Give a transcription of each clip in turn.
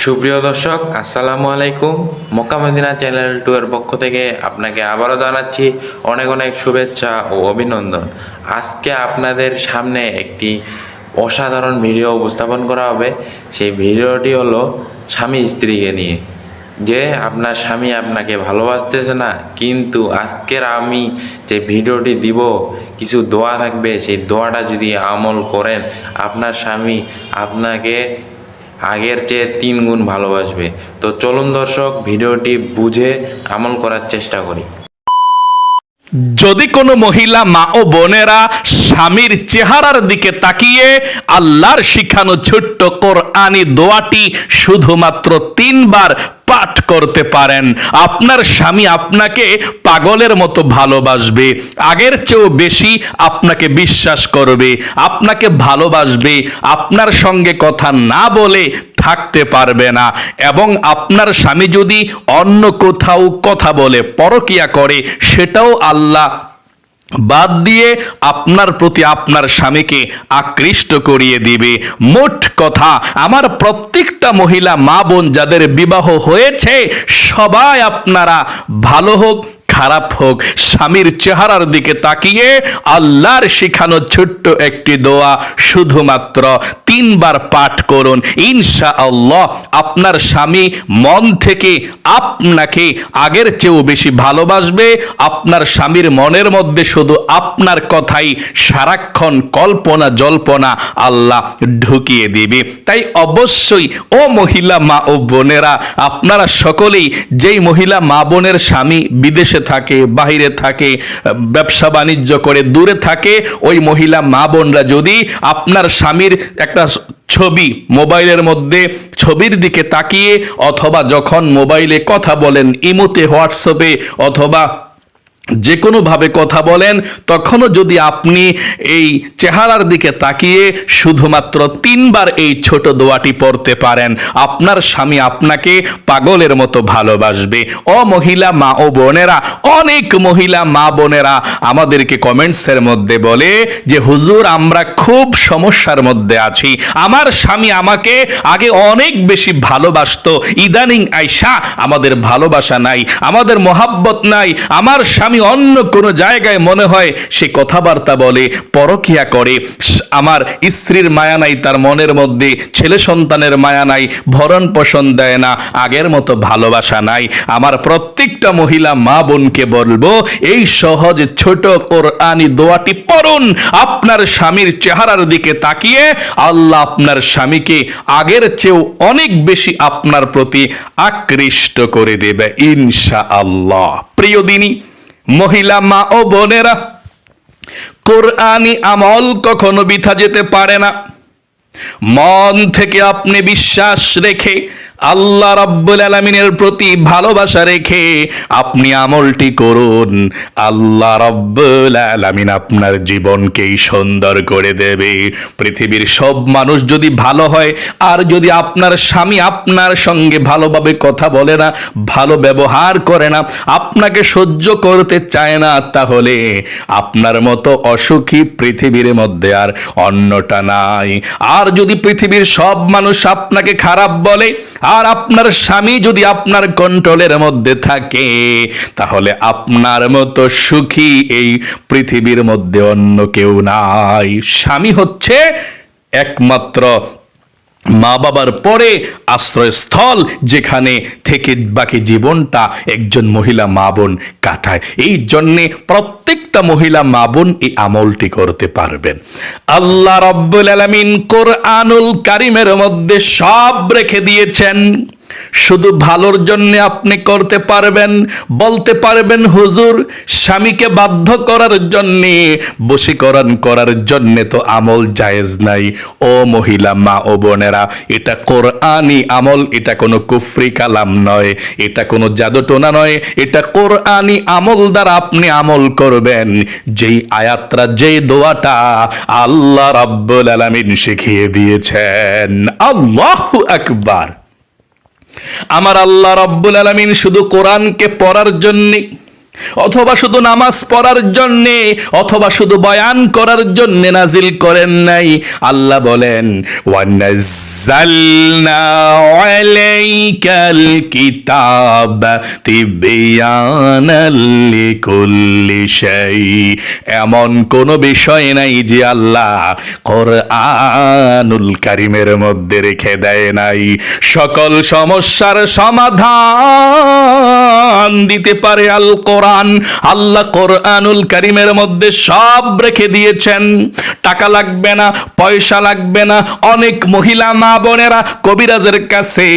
সুপ্রিয় দর্শক, আসসালামু আলাইকুম। মক্কা মদিনা চ্যানেল টু এর পক্ষ থেকে আপনাকে আবারও জানাচ্ছি অনেক অনেক শুভেচ্ছা ও অভিনন্দন। আজকে আপনাদের সামনে একটি অসাধারণ ভিডিও উপস্থাপন করা হবে। সেই ভিডিওটি হলো স্বামী স্ত্রীকে নিয়ে। যে আপনার স্বামী আপনাকে ভালোবাসতেছে না, কিন্তু আজকের আমি যে ভিডিওটি দিব, কিছু দোয়া থাকবে। সেই দোয়াটা যদি আমল করেন, আপনার স্বামী আপনাকে আগের চেয়ে তিন গুণ ভালোবাসবে। তো চলুন দর্শক, ভিডিওটি বুঝে আমল করার চেষ্টা করি। যদি কোনো মহিলা মা ও বোনেরা স্বামীর চেহারার দিকে তাকিয়ে আল্লাহর শিখানো ছোট্ট কোরআনি দোয়াটি শুধুমাত্র তিনবার পাঠ করতে পারেন। আপনার স্বামী আপনাকে পাগলের মতো ভালোবাসবে, আগের চেয়েও বেশি আপনাকে বিশ্বাস করবে, আপনাকে ভালোবাসবে, আপনার সঙ্গে কথা না বলে থাকতে পারবে না। এবং আপনার স্বামী যদি অন্য কোথাও কথা বলে, পরকিয়া করে, সেটাও আল্লাহ বাদ দিয়ে আপনার প্রতি আপনার স্বামীকে আকৃষ্ট করিয়ে দিবে। মোট কথা, আমার প্রত্যেকটা মহিলা মা বোন যাদের বিবাহ হয়েছে, সবাই আপনারা ভালো হোক খারাপ হোক, স্বামীর চেহারার দিকে তাকিয়ে আল্লাহর শিখানো ছোট্ট একটি দোয়া শুধুমাত্র তিনবার পাঠ করুন। ইনশা আল্লাহ আপনার স্বামী মন থেকে আপনাকে আগের চেয়েও বেশি ভালোবাসবে। আপনার স্বামীর মনের মধ্যে শুধু আপনার কথাই সারাক্ষণ কল্পনা, জল্পনা আল্লাহ ঢুকিয়ে দিবে। তাই অবশ্যই ও মহিলা মা ও বোনেরা, আপনারা সকলেই যেই মহিলা মা বোনের স্বামী বিদেশে থাকে, বাহিরে থাকে, ব্যবসা বাণিজ্য করে দূরে থাকে, ওই মহিলা মা বোনরা যদি আপনার স্বামীর একটা ছবি মোবাইলের মধ্যে ছবির দিকে তাকিয়ে অথবা যখন মোবাইলে কথা বলেন, ইমোতে, হোয়াটসঅ্যাপে অথবা যে কোনোভাবে কথা বলেন, তখনও যদি আপনি এই চেহারার দিকে তাকিয়ে শুধুমাত্র তিনবার এই ছোট দোয়াটি পড়তে পারেন, আপনার স্বামী আপনাকে পাগলের মতো ভালোবাসবে। ও মহিলা মা ও বোনেরা, অনেক মহিলা মা বোনেরা আমাদেরকে কমেন্টসের মধ্যে বলে যে, হুজুর, আমরা খুব সমস্যার মধ্যে আছি। আমার স্বামী আমাকে আগে অনেক বেশি ভালোবাসতো। ইদানিং আইসা আমাদের ভালোবাসা নাই, আমাদের মোহাব্বত নাই, আমার স্বামী অন্য কোনো জায়গায় মনে হয় সে কথাবার্তা বলে, পরকিয়া করে। আমার স্ত্রীর মায়া নাই, তার মনের মধ্যে ছেলে সন্তানের মায়া নাই, ভরণ পোষণ দেয় না, আগের মতো ভালোবাসা নাই। আমার প্রত্যেকটা মহিলা মা বোনকে বলব, এই সহজ ছোট কোরআনি দোয়াটি পড়ুন, আপনার স্বামীর চেহারার দিকে তাকিয়ে আল্লাহ আপনার স্বামীকে আগের চেয়েও অনেক বেশি আপনার প্রতি আকৃষ্ট করে দেবে ইনশা আল্লাহ প্রিয় দিনী মহিলা মা ও বোনেরা, কোরআনি আমল কখনো বিথা যেতে পারে না। মন থেকে আপনি বিশ্বাস রেখে আল্লাহ রাব্বুল আলমিনের প্রতি ভালোবাসা রেখে আপনি আমলটি করুন। আল্লাহ রাব্বুল আলামিন আপনার জীবনকেই সুন্দর করে দেবে। পৃথিবীর সব মানুষ যদি ভালো হয়, আর যদি আপনার স্বামী আপনার সঙ্গে ভালোভাবে কথা বলে না, ভালো ব্যবহার করে না, আপনাকে সহ্য করতে চায় না, তাহলে আপনার মতো অসুখী পৃথিবীর মধ্যে আর অন্যটা নাই। আর যদি পৃথিবীর সব মানুষ আপনাকে খারাপ বলে আর আপনার স্বামী যদি আপনার কন্ট্রোলের মধ্যে থাকে, তাহলে আপনার মতো সুখী এই পৃথিবীর মধ্যে অন্য কেউ নাই। স্বামী হচ্ছে একমাত্র মা বাবার পরে আশ্রয়স্থল যেখানে থেকে বাকি জীবনটা একজন মহিলা মা বোন কাটায়। এই জন্যে প্রত্যেকটা মহিলা মা বোন এই আমলটি করতে পারবেন। আল্লাহ রব্বুল আলমিন কোরআনুল কারিমের মধ্যে সব রেখে দিয়েছেন। শুধু ভালোর জন্য আপনি করতে পারবেন, বলতে পারবেন, হুজুর, স্বামীকে বাধ্য করার জন্য, বশীকরণ করার জন্য তো আমল জায়েজ নাই। ও মহিলা, মা ও বোনেরা, এটা কোরআনি আমল, এটা কোনো কুফরি কালাম নয়, এটা কোনো জাদুটোনা নয়, এটা কোরআনি আমল দ্বারা আপনি আমল করবেন। যেই আয়াতরা, যেই দোয়াটা আল্লাহ রাব্বুল আলামিন শিখিয়ে দিয়েছেন। আল্লাহু আকবার। আমার আল্লাহ রব্বুল আলমিন শুধু কোরআনকে পড়ার জন্যে অথবা শুধু নামাজ পড়ার জন্যে, অথবা শুধু বয়ান করার জন্যে নাজিল করেন নাই। আল্লাহ বলেন কিতাব এমন কোন বিষয় নাই যে আল্লাহ কোরআনুল কারিমের মধ্যে রেখে দেয় নাই। সকল সমস্যার সমাধান দিতে পারে আল কোরআন। আল্লাহ কোরআনুল কারিমের মধ্যে সব রেখে দিয়েছেন। টাকা লাগবে না, পয়সা লাগবে না, অনেক মহিলা মা বোনেরা কবিরাজের কাছে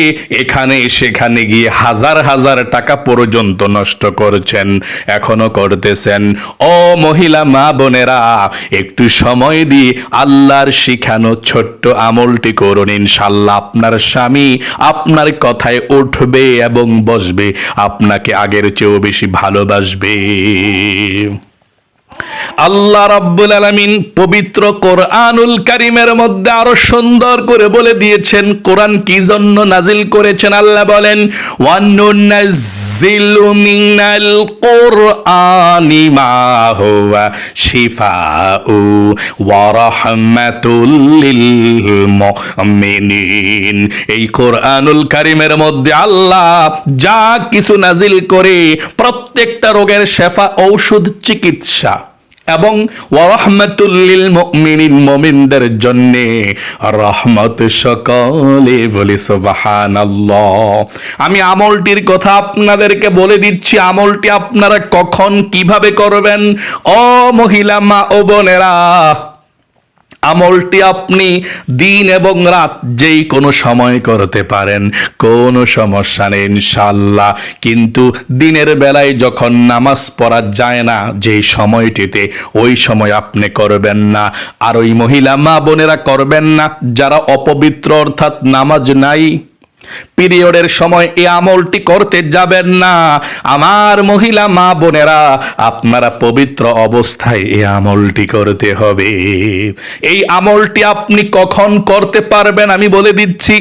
এখানে সেখানে গিয়ে হাজার হাজার টাকা পর্যন্ত নষ্ট করছেন, এখনও করতেছেন। ও মহিলা মা বোনেরা, একটু সময় দিয়ে আল্লাহর শিখানো ছোট্ট আমলটি করুন, ইনশাল্লাহ আপনার স্বামী আপনার কথায় উঠবে এবং বসবে। আপনাকে আগের চেয়েও বেশি ভালোবাসবে আল্লাহ রাব্বুল আলামিন পবিত্র কোরআনুল কারিমের মধ্যে আরও সুন্দর করে বলে দিয়েছেন, কোরআন কি জন্য নাজিল করেছেন আল্লাহ বলেন ওয়া এই কোরআনুল কারিমের মধ্যে আল্লাহ যা কিছু নাজিল করে, প্রত্যেকটা রোগের শেফা ঔষধ চিকিৎসা। এবং ওয়ারহমাতুল্লিল মুমিনিন মুমিনদের জন্য রহমত সকলে বলি সুবহানাল্লাহ। আমি আমলটির কথা আপনাদেরকে বলে দিচ্ছি, আমলটি আপনারা কখন কীভাবে করবেন? ও মহিলা, মা ও বোনেরা আমলটি আপনি দিন এবং রাত যেই কোনো সময় করতে পারেন, কোনো সমস্যা নেই ইনশাল্লাহ কিন্তু দিনের বেলায় যখন নামাজ পড়া যায় না, যেই সময়টিতে, ওই সময় আপনি করবেন না। আর ওই মহিলা মা বোনেরা করবেন না, যারা অপবিত্র অর্থাৎ নামাজ নাই পিরিয়ডের সময় এই আমলটি করতে যাবেন না। আমার মহিলা মা বোনেরা, আপনারা পবিত্র অবস্থায় এই আমলটি করতে হবে। এই আমলটি আপনি কখন করতে পারবেন আমি বলে দিচ্ছি।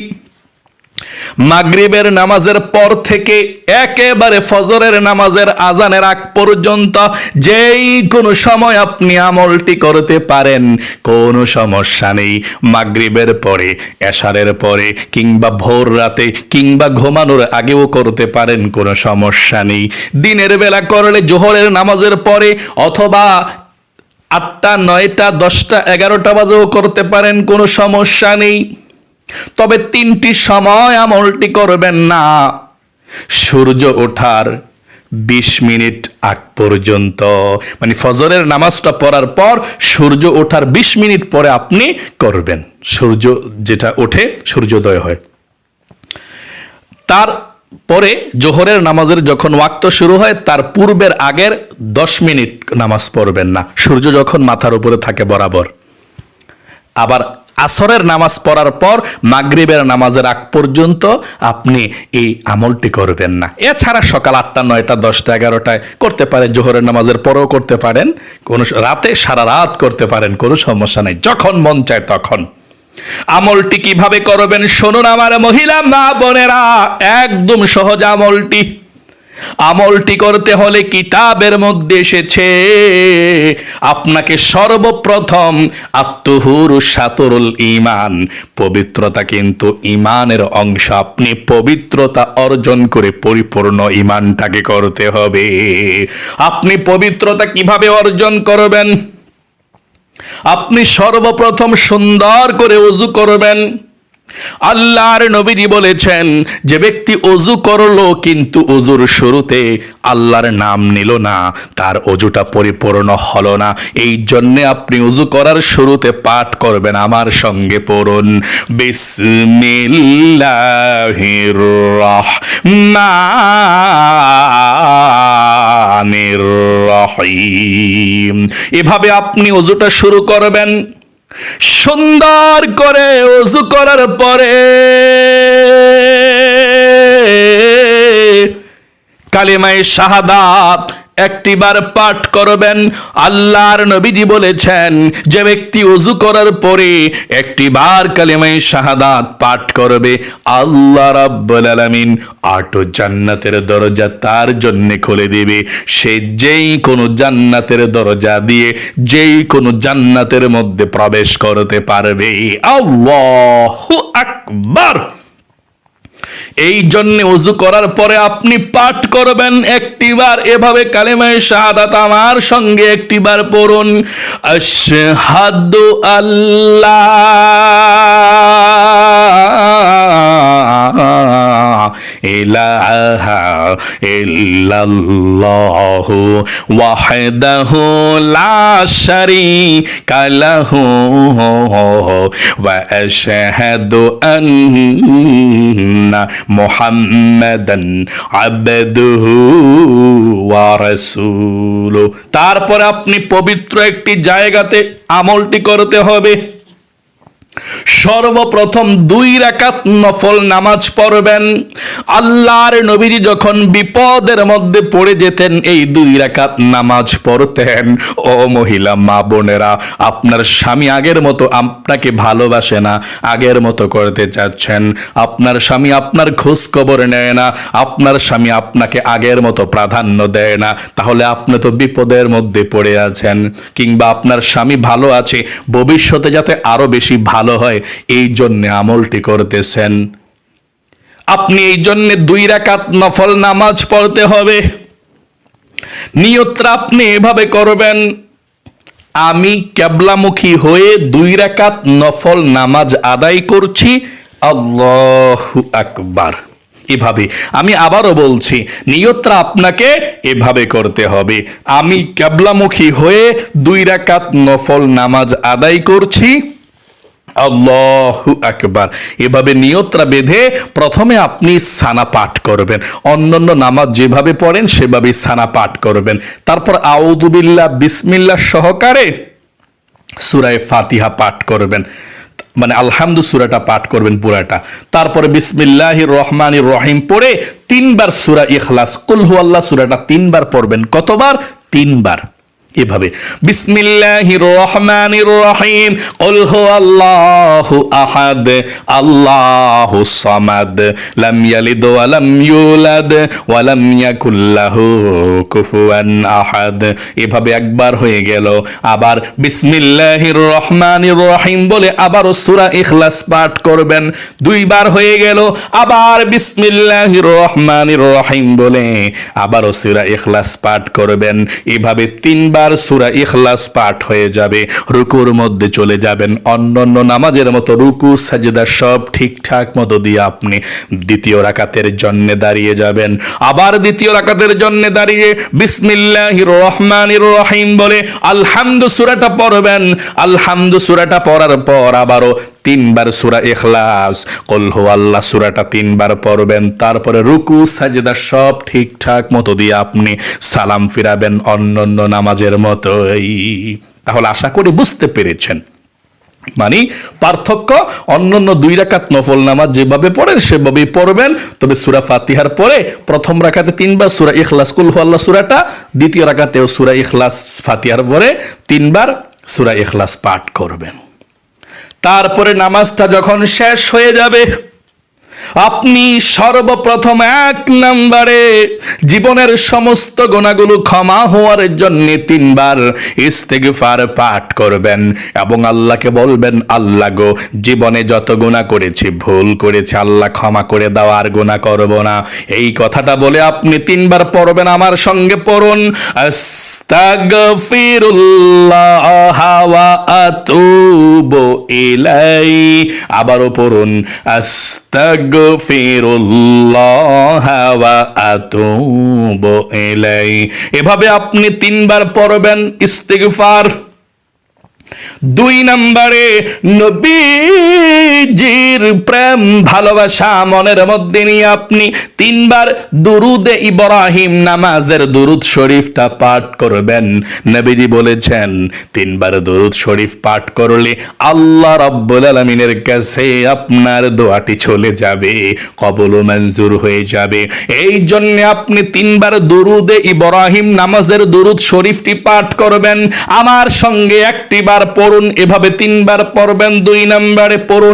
মাগরিবের নামাজের পর থেকে একেবারে ফজরের নামাজের আজানের আগ পর্যন্ত যেই কোনো সময় আপনি আমলটি করতে পারেন, কোনো সমস্যা নেই। মাগরিবের পরে, এশারের পরে, কিংবা ভোর রাতে, কিংবা ঘুমানোর আগেও করতে পারেন, কোনো সমস্যা নেই। দিনের বেলা করলে জোহরের নামাজের পরে অথবা আটটা, নয়টা, দশটা, এগারোটা বাজেও করতে পারেন, কোনো সমস্যা নেই। তবে তিনটি সময় আমলটি করবেন না। সূর্য ওঠার বিশ মিনিট আগ পর্যন্ত। মানে ফজরের নামাজটা পড়ার পর সূর্য ওঠার বিশ মিনিট পরে আপনি করবেন। সূর্য যেটা ওঠে, সূর্যোদয় হয়। তার পরে জোহরের নামাজের যখন ওয়াক্ত শুরু হয়, তার পূর্বের আগের দশ মিনিট নামাজ পড়বেন না। সূর্য যখন মাথার উপরে থাকে বরাবর। আবার আসরের নামাজ পড়ার পর মাগরিবের নামাজের আগ পর্যন্ত আপনি এই আমলটি করবেন না। এছাড়া সকাল আটটা, নয়টা, দশটা, এগারোটায় করতে পারেন, জোহরের নামাজের পরেও করতে পারেন। কোনো রাতে সারা রাত করতে পারেন, কোনো সমস্যা নেই, যখন মন চায় তখন। আমলটি কীভাবে করবেন? শুনুন আমার মহিলা মা বোনেরা, একদম সহজ আমলটি। আমলটি করতে হলে কিতাবের মধ্যে এসেছে, আপনাকে সর্বপ্রথম আত্মহুর সাতরুল ইমান পবিত্রতা কিন্তু ইমানের অংশ। আপনি পবিত্রতা অর্জন করে পরিপূর্ণ ইমানটাকে করতে হবে। আপনি পবিত্রতা কীভাবে অর্জন করবেন? আপনি সর্বপ্রথম সুন্দর করে অজু করবেন। আল্লাহর নবীজি বলেছেন, যে ব্যক্তি অজু করল কিন্তু অজুর শুরুতে আল্লাহর নাম নিল না, তার অজুটা পরিপূর্ণ হলো না। এই জন্যে আপনি অজু করার শুরুতে পাঠ করবেন, আমার সঙ্গে পড়ুন। বিসমিল্লাহির রহমানির রহিম। এভাবে আপনি অজুটা শুরু করবেন সুন্দর করে অজু করার পরে কালিমাই শাহাদাত একটিবার পাঠ করবেন, আল্লাহর নবীজি বলেছেন, যে ব্যক্তি অজু করার পরে একটিবার কালিমায়ে শাহাদাত পাঠ করবে, আল্লাহ রাব্বুল আলামিন আটো জান্নাতের দরজা তার জন্য খুলে দিবে। সে যেই কোনো জান্নাতের দরজা দিয়ে যেই কোনো জান্নাতের মধ্যে প্রবেশ করতে পারবে। আল্লাহু আকবার! এই জন্য অজু করার পরে আপনি পাঠ করবেন একটিবার। এভাবে কালেমায় শাহাদাত আমার সঙ্গে একটিবার পড়ুন। আশহাদু আল্লাহ। ইলাহা ইল্লাল্লাহু ওয়াহদাহু লা শারীকা লাহু ওয়া আশহাদু আন্না মুহাম্মাদান আবদুহু ওয়া রাসূলুহু। তারপর আপনি পবিত্র একটি জায়গাতে আমলটি করতে হবে। সর্বপ্রথম দুই রাকাত নফল নামাজ পড়বেন। আল্লাহর নবীজি যখন বিপদের মধ্যে পড়ে যেতেন, এই দুই রাকাত নামাজ পড়তেন। ও মহিলা, মা বোনেরা, আপনার স্বামী আগের মতো আপনাকে ভালোবাসে না, আগের মতো করতে চাচ্ছেন। আপনার স্বামী আপনার খোঁজ খবর নেয় না, আপনার স্বামী আপনাকে আগের মতো প্রাধান্য দেয় না। তাহলে আপনি তো বিপদের মধ্যে পড়ে আছেন, কিংবা আপনার স্বামী ভালো আছে, ভবিষ্যতে যাতে আরও বেশি ভালো হয়, এই জন্যে আমলটি করতেছেন। আপনি এই জন্য দুই রাকাত নফল নামাজ পড়তে হবে। নিয়তটা আপনি এভাবে করবেন, আমি ক্যাবলামুখী হয়ে দুই রাকাত নফল নামাজ আদায় করছি, আল্লাহু আকবার। এভাবে, আমি আবারও বলছি, নিয়তটা আপনাকে এভাবে করতে হবে। আমি ক্যাবলামুখী হয়ে দুই রাকাত নফল নামাজ আদায় করছি আল্লাহু আকবার। এভাবে নিয়তরা বেঁধে প্রথমে আপনি সানা পাঠ করবেন। অন্যান্য নামাজ যেভাবে পড়েন সেভাবে সানা পাঠ করবেন। তারপর আউদুবিল্লাহ বিসমিল্লাহ সহকারে সুরায় ফাতিহা পাঠ করবেন। মানে আলহামদু সুরাটা পাঠ করবেন পুরাটা। তারপরে বিসমিল্লাহ রহমান রহিম পড়ে তিনবার সুরা ইখলাস। কুলহু আল্লাহ সুরাটা তিনবার পড়বেন। কতবার? তিনবার। এভাবে। বিসমিল্লাহির রহমানির রহিম। কুল আহাদ, আল্লাহু সামাদ। লাম ইয়ালিদ ওয়া লাম ইউলাদ ওয়া লাম ইয়াকুল লাহু কুফুয়ান আহাদ। এভাবে একবার হয়ে গেল। আবার বিসমিল্লাহির রহমানির রহিম বলে আবারও সূরা ইখলাস পাঠ করবেন। দুইবার হয়ে গেল। আবার বিসমিল্লাহির রহমানির রহিম বলে আবারও সূরা ইখলাস পাঠ করবেন। এভাবে তিনবার সূরা ইখলাস পাঠ হয়ে যাবে। রুকুর মধ্যে চলে যাবেন। অন্যান্য নামাজের মতো রুকু, সাজেদা সব ঠিকঠাক মতো দিয়ে আপনি দ্বিতীয় রাকাতের জন্য দাঁড়িয়ে যাবেন। আবার দ্বিতীয় রাকাতের জন্য দাঁড়িয়ে বিসমিল্লাহ রহমানির রহিম বলে, আলহামদু সুরাটা পড়বেন। আলহামদু সুরাটা পড়ার পর আবারও তিনবার সুরা এখলাস কল হু আল্লাহ সূরাটা তিনবার পড়বেন। তারপরে রুকু, সাজেদা সব ঠিকঠাক মতো দিয়ে আপনি সালাম ফিরাবেন অন্যান্য নামাজের মতোই। তাহলে আশা করি বুঝতে পেরেছেন। মানে পার্থক্য, অন্যান্য দুই রাকাত নফল নামাজ যেভাবে পড়েন, সেভাবেই পড়বেন। তবে সুরা ফাতিহার পরে প্রথম রাকাতে তিনবার সুরা ইখলাস, কুল আল্লাহ সুরাটা, দ্বিতীয় রাকাতেও সুরা ইখলাস ফাতিহার পরে তিনবার সুরা ইখলাস পাঠ করবেন। তারপরে নামাজটা যখন শেষ হয়ে যাবে আপনি সর্বপ্রথম এক নম্বরে জীবনের সমস্ত গোনাগুলো ক্ষমা হওয়ার জন্য তিনবার ইস্তেগফার পাঠ করবেন এবং আল্লাহকে বলবেন, আল্লাহ গো, জীবনে যত গুণা করেছি, ভুল করেছি, আল্লাহ ক্ষমা করে দাও, আর গুণা করব না। এই কথাটা বলে আপনি তিনবার পড়বেন, আমার সঙ্গে পড়ুন। আস্তাগফিরুল্লাহ ওয়া আতুবু ইলাই আবারও পড়ুন। আস্তাগফিরুল্লাহ ওয়া আতুবু ইলাই। এভাবে আপনি তিনবার পড়বেন ইস্তিগফার। দুই নম্বরে নবীজির প্রেম, ভালোবাসা মনের মধ্যে নিয়ে আপনি তিনবার দুরুদে ইব্রাহিম নামাজের দুরুদ শরীফটা পাঠ করবেন। নবীজি বলেছেন, তিনবার দুরুদ শরীফ পাঠ করলে আল্লাহ রাব্বুল আলামিনের কাছে আপনার দোয়াটি চলে যাবে, কবল মঞ্জুর হয়ে যাবে। এই জন্য আপনি তিনবার দুরুদে ইব্রাহিম নামাজের দুরুদ শরীফটি পাঠ করবেন। আমার সঙ্গে একটিবার পড়ুন, এভাবে তিনবার পড়বেন, দুই নম্বরে পড়ুন।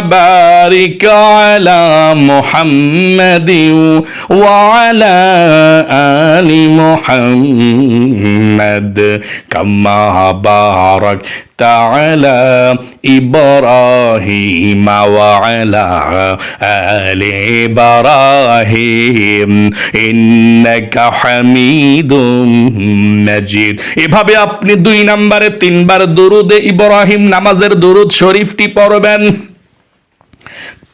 بارك على محمد وعلى آل محمد كما باركت على إبراهيم وعلى آل إبراهيم إنك حميد مجيد এভাবে আপনি দুই নম্বরে তিনবার দরুদে ইব্রাহিম নামাজের দরুদ শরীফটি পড়বেন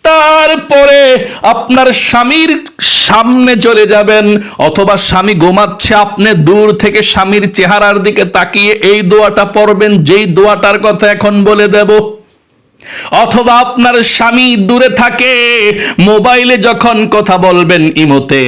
তারপরে আপনার স্বামীর সামনে চলে যাবেন, অথবা স্বামী ঘুমাচ্ছে, আপনি দূর থেকে স্বামীর চেহারার দিকে তাকিয়ে এই দোয়াটা পড়বেন, যেই দোয়াটার কথা এখন বলে দেব অথবা আপনার স্বামী দূরে থাকে, মোবাইলে যখন কথা বলবেন ইমোতে,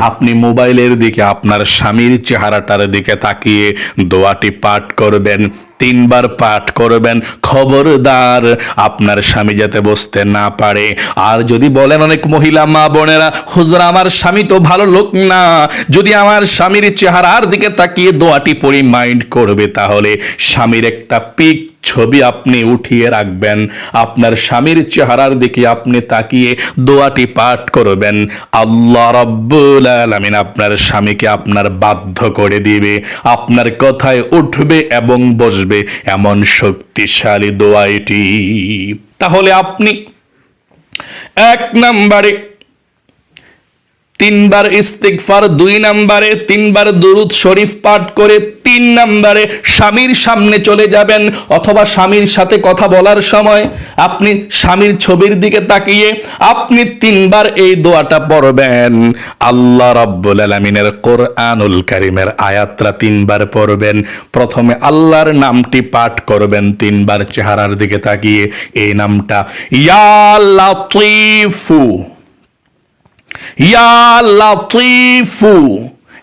আপনি মোবাইলের দিকে আপনার স্বামীর চেহারাটার দিকে তাকিয়ে দোয়াটি পাঠ করবেন, তিনবার পাঠ করবেন, খবরদার আপনার স্বামী যাতে বসতে না পারে। আর যদি বলেন অনেক মহিলা, মা বোনেরা, হুজুর, আমার স্বামী তো ভালো লোক না। যদি আমার স্বামীর চেহারার দিকে তাকিয়ে দোয়াটি পড়ি মাইন্ড করবে, তাহলে স্বামীর একটা পিক ছবি আপনি উঠিয়ে রাখবেন। আপনার স্বামীর চেহারার দিকে আপনি তাকিয়ে দোয়াটি পাঠ করবেন। আল্লাহ রব্বুল আলামিন আপনার স্বামীকে আপনার বাধ্য করে দিবে। আপনার কথায় উঠবে এবং বসবে। এমন শক্তিশালী দোয়া এটি। তাহলে আপনি এক নম্বরে তিনবার ইস্তিগফার, দুই নাম্বারে তিনবার দুরুদ শরীফ পাঠ করে, তিন নাম্বারে স্বামীর সামনে চলে যাবেন অথবা স্বামীর সাথে কথা বলার সময় আপনি স্বামীর ছবির দিকে তাকিয়ে আপনি তিনবার এই দোয়াটা পড়বেন। আল্লাহ রাব্বুল আলামিনের কোরআনুল কারীমের আয়াতরা তিনবার পড়বেন। প্রথমে আল্লাহর নামটি পাঠ করবেন, তিনবার চেহারার দিকে তাকিয়ে এই নামটা, ইয়া লাতীফু। ইয়া লাতিফু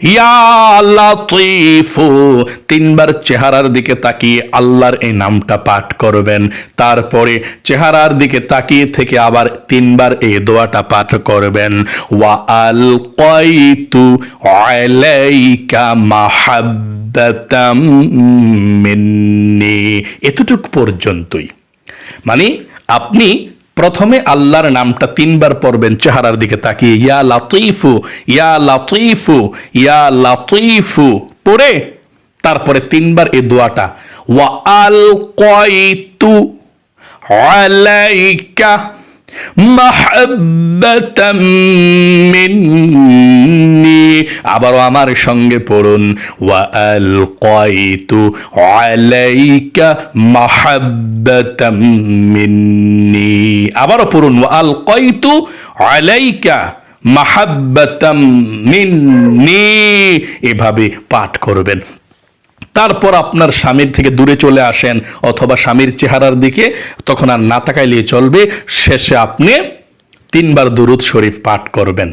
ইয়া লাতিফু তিনবার চেহারার দিকে তাকিয়ে আল্লাহর এই নামটা পাঠ করবেন। তারপরে চেহারার দিকে তাকিয়ে থেকে আবার তিনবার এই দোয়াটা পাঠ করবেন। ওয়া আল কয়তু আলাইকা মাহাব্বাতাম মিন্নি। এতটুক পর্যন্তই। মানে আপনি প্রথমে আল্লাহর নামটা তিনবার পড়বেন চেহারার দিকে তাকিয়ে, ইয়া লাতিফু ইয়া লাতিফু ইয়া লাতিফু। পড়ে, তারপরে তিনবার এই দোয়াটা, ওয়া আল কয়তু আলাইকা মাহাব্বাতাম মিন্নি আবারও আমার সঙ্গে পড়ুন। ওয়া আল কয়তু আলাইকা মাহাব্বাতাম মিন্নি। আবারও পড়ুন। ওয়া আল কয়তু আলাইকা মাহাব্বাতাম মিন্নি। এভাবে পাঠ করবেন। তারপর আপনার স্বামীর থেকে দূরে চলে আসেন অথবা স্বামীর চেহারার দিকে, তখন আর না তাকাইলে চলবে। শেষে আপনি তিনবার দুরুদ শরীফ পাঠ করবেন।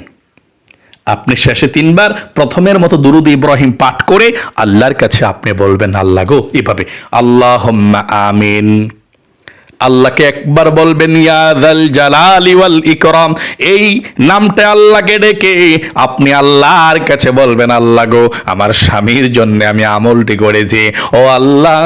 আপনি শেষে তিনবার প্রথমের মতো দুরুদ ইব্রাহিম পাঠ করে আল্লাহর কাছে আপনি বলবেন, আল্লাহ গো, এভাবে। আল্লাহ আমিন। আল্লাহকে একবার বলবেন ইয়াদাল জালালি ওয়াল ইকরাম। এই নামটা আল্লাহকে ডেকে আপনি আল্লাহর কাছে বলবেন, আল্লাহ গো, আমার স্বামীর জন্য আমি আমলটি করেছি। ও আল্লাহ,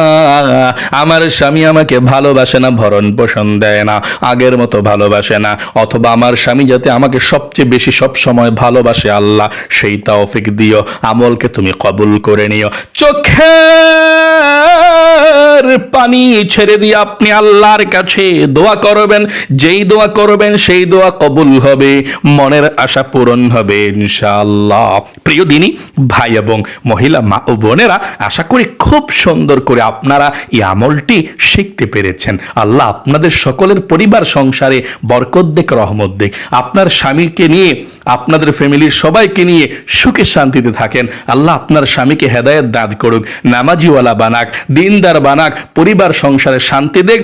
আমার স্বামী আমাকে ভালোবাসে না, ভরণ পোষণ দেয় না, আগের মতো ভালোবাসে না। অথবা আমার স্বামী যাতে আমাকে সবচেয়ে বেশি সব সময় ভালোবাসে, আল্লাহ সেই তৌফিক দিও, আমলকে তুমি কবুল করে নিও। চোখের পানি ছেড়ে দিয়ে আপনি আল্লাহর কাছে দোয়া করবেন, যেই দোয়া করবেন সেই দোয়া কবুল হবে, মনের আশা পূরণ হবে, ইনশাআল্লাহ। প্রিয় দিনী, ভাই এবং মহিলা, মা ও বোনেরা, আশা করি খুব সুন্দর করে আপনারা এই আমলটি শিখতে পেরেছেন। আল্লাহ আপনাদের সকলের পরিবার, সংসারে বরকত দেখ রহমত দেখ আপনার স্বামীকে নিয়ে, আপনাদের ফ্যামিলির সবাইকে নিয়ে সুখে শান্তিতে থাকেন। আল্লাহ আপনার স্বামীকে হেদায়েত দান করুক, নামাজিওয়ালা বানাক, দিনদার বানাক, পরিবার, সংসারে শান্তি দেখ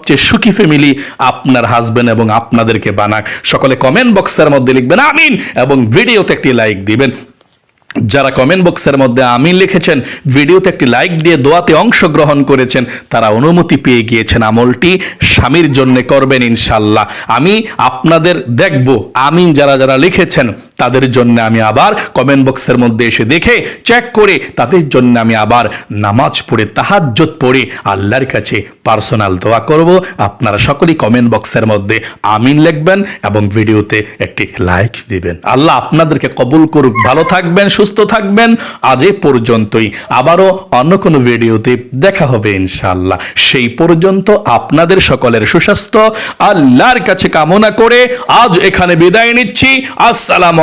সবচেয়ে সুখী ফ্যামিলি আপনার হাজবেন্ড এবং আপনাদেরকে বানাক। সকলে কমেন্ট বক্সের মধ্যে লিখবেন, আমিন! এবং ভিডিওতে একটি লাইক দিবেন। যারা কমেন্ট বক্সের মধ্যে আমিন লিখেছেন, ভিডিওতে একটি লাইক দিয়ে দোয়াতে অংশগ্রহণ করেছেন, তারা অনুমতি পেয়ে গিয়েছেন। আমলটি স্বামীর জন্য করবেন ইনশাল্লাহ আমি আপনাদের দেখব, আমিন যারা যারা লিখেছেন তাদের জন্য আমি আবার কমেন্ট বক্সের মধ্যে এসে দেখে চেক করে তাদের জন্য আমি আবার নামাজ পড়ে তাহাজ্জত পড়ে আল্লাহর কাছে পার্সোনাল দোয়া করব। আপনারা সকলেই কমেন্ট বক্সের মধ্যে আমিন লিখবেন এবং ভিডিওতে একটি লাইক দিবেন। আল্লাহ আপনাদেরকে কবুল করুক, ভালো থাকবেন, সুস্থ থাকবেন। আজ এ পর্যন্তই। আবারও অন্য কোনো ভিডিওতে দেখা হবে ইনশাআল্লাহ। সেই পর্যন্ত আপনাদের সকলের সুস্বাস্থ্য, আল্লাহর কাছে কামনা করে আজ এখানে বিদায় নিচ্ছি। আসসালামু